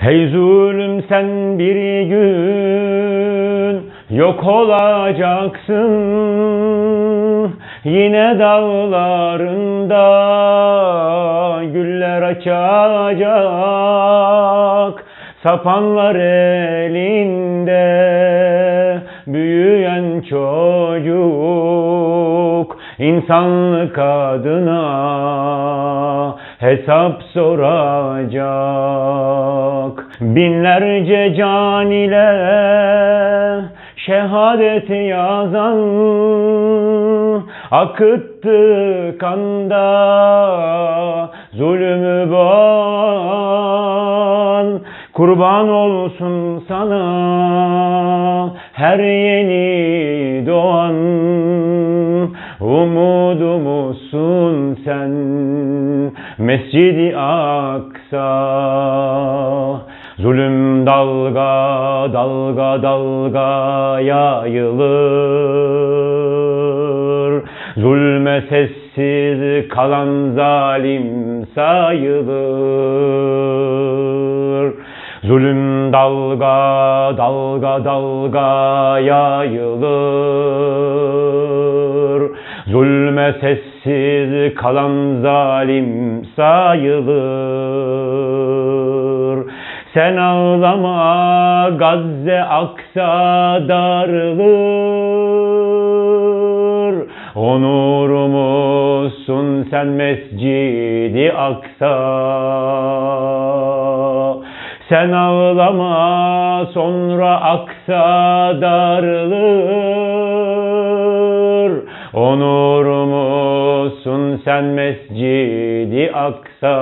Hey zulüm sen bir gün yok olacaksın. Yine dağlarında güller açacak. Sapanlar elinde büyüyen çocuk insanlık adına hesap soracak binlerce can ile şehadeti yazan akıttı kanda zulmü boğan. Kurban olsun sana her yeni doğan. Umudumuzsun sen? Mescidi Aksa Zulüm dalga dalga dalga yayılır. Zulme sessiz kalan zalim sayılır. Zulüm dalga dalga dalga yayılır. Zulme sessiz kalan zalim sayılır Sen ağlama Gazze Aksa darılır. Onurumuzsun sen Mescidi Aksa? Sen ağlama sonra aksa darılır. Onurumuzsun sen Mescidi Aksa